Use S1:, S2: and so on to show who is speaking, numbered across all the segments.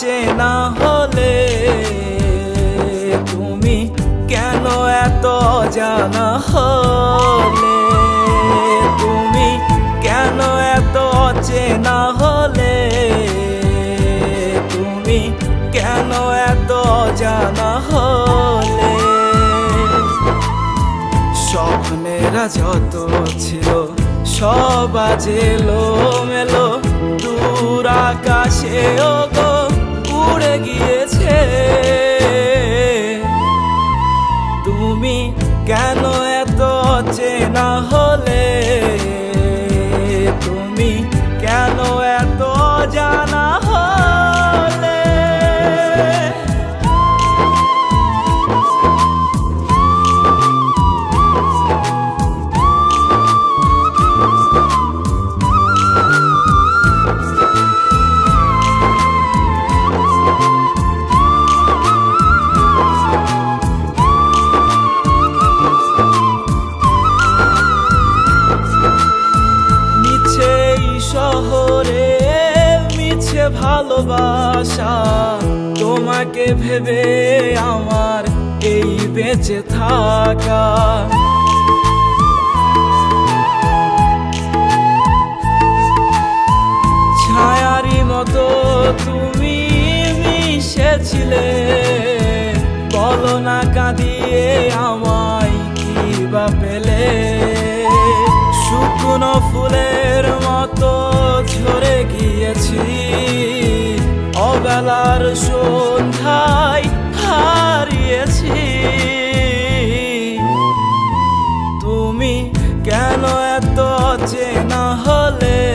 S1: চেনা হলে তুমি কেন এত জানা হলে? তুমি কেন এত চেনা হলে? তুমি কেন এত জানা হলে? স্বপ্নেরা যত ছিল, সব আজ এলো মেলো দূর আকাশে এত চেনা হলে ভালোবাসা। তোমাকে ভেবে আমার এই বেঁচে থাকা। ছায়ারি মতো তুমি মিশেছিলে। বলো না কাঁদিয়ে আমায় কি বা পেলে। শুকনো ফুলের মতো ঝরে গিয়েছি। অবেলার সন্ধ্যায় হারিয়েছি। তুমি কেন এত চেনা হলে?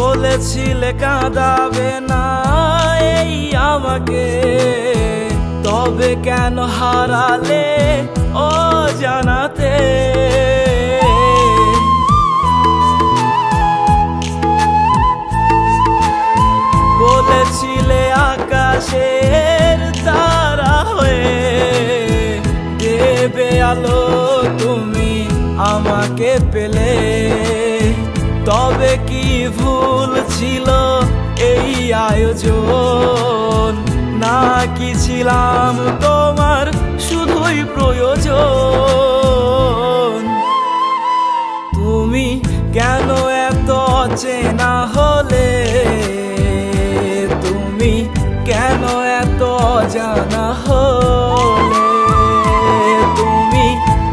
S1: বলেছিলে কাঁদাবে না, এই আমাকে। তবে কেন হারালে ও জানাতে বলেছিলে আকাশের তারা হয়ে দেবে আলো, তুমি আমাকে পেলে। তবে কি ভুল ছিল এই আয়োজন? না কি ছিলাম তোমার শুধুই প্রয়োজন? তুমি কেন এত চেনা হলে? তুমি কেন এত জানা হলে? তুমি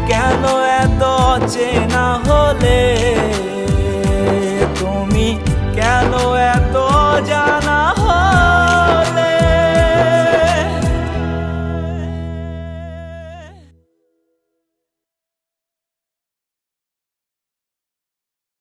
S1: কেন এত চেনা হলে?